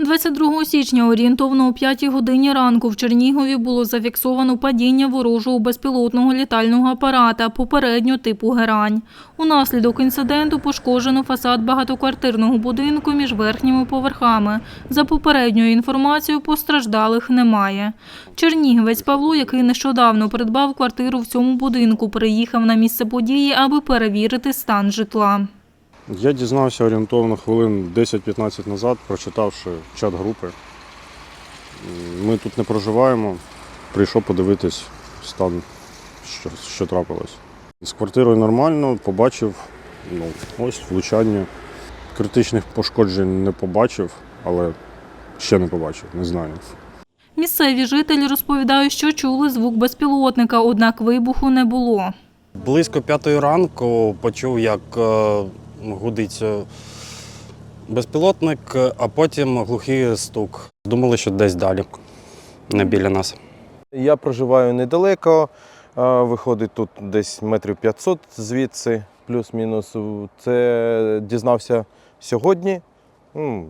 22 січня орієнтовно о 5 годині ранку в Чернігові було зафіксовано падіння ворожого безпілотного літального апарата попередньо типу «Герань». Унаслідок інциденту пошкоджено фасад багатоквартирного будинку між верхніми поверхами. За попередньою інформацією, постраждалих немає. Чернігівець Павло, який нещодавно придбав квартиру в цьому будинку, приїхав на місце події, аби перевірити стан житла. Я дізнався орієнтовно хвилин 10-15 назад, прочитавши чат групи. Ми тут не проживаємо. Прийшов подивитись стан, що, що трапилось. З квартирою нормально, побачив, ну, ось влучання. Критичних пошкоджень не побачив, але ще не побачив, не знаю. Місцеві жителі розповідають, що чули звук безпілотника, однак вибуху не було. Близько п'ятої ранку почув, як е, гудить е, безпілотник, а потім глухий стук. Думали, що десь далі, не біля нас. Я проживаю недалеко, виходить тут десь метрів 500 звідси, плюс-мінус. Це дізнався сьогодні,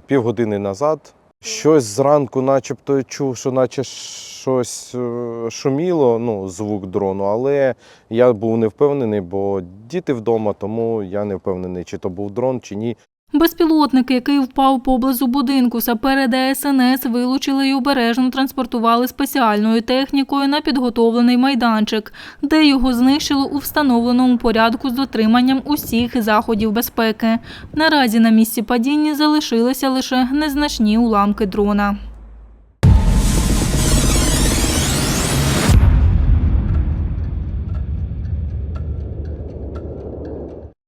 півгодини назад. Щось зранку, начебто чув, що наче щось е, шуміло, ну, звук дрону, але я був не впевнений, бо діти вдома, тому я не впевнений, чи то був дрон, чи ні. Безпілотник, який впав поблизу будинку, сапери ДСНС вилучили і обережно транспортували спеціальною технікою на підготовлений майданчик, де його знищили у встановленому порядку з дотриманням усіх заходів безпеки. Наразі на місці падіння залишилися лише незначні уламки дрона.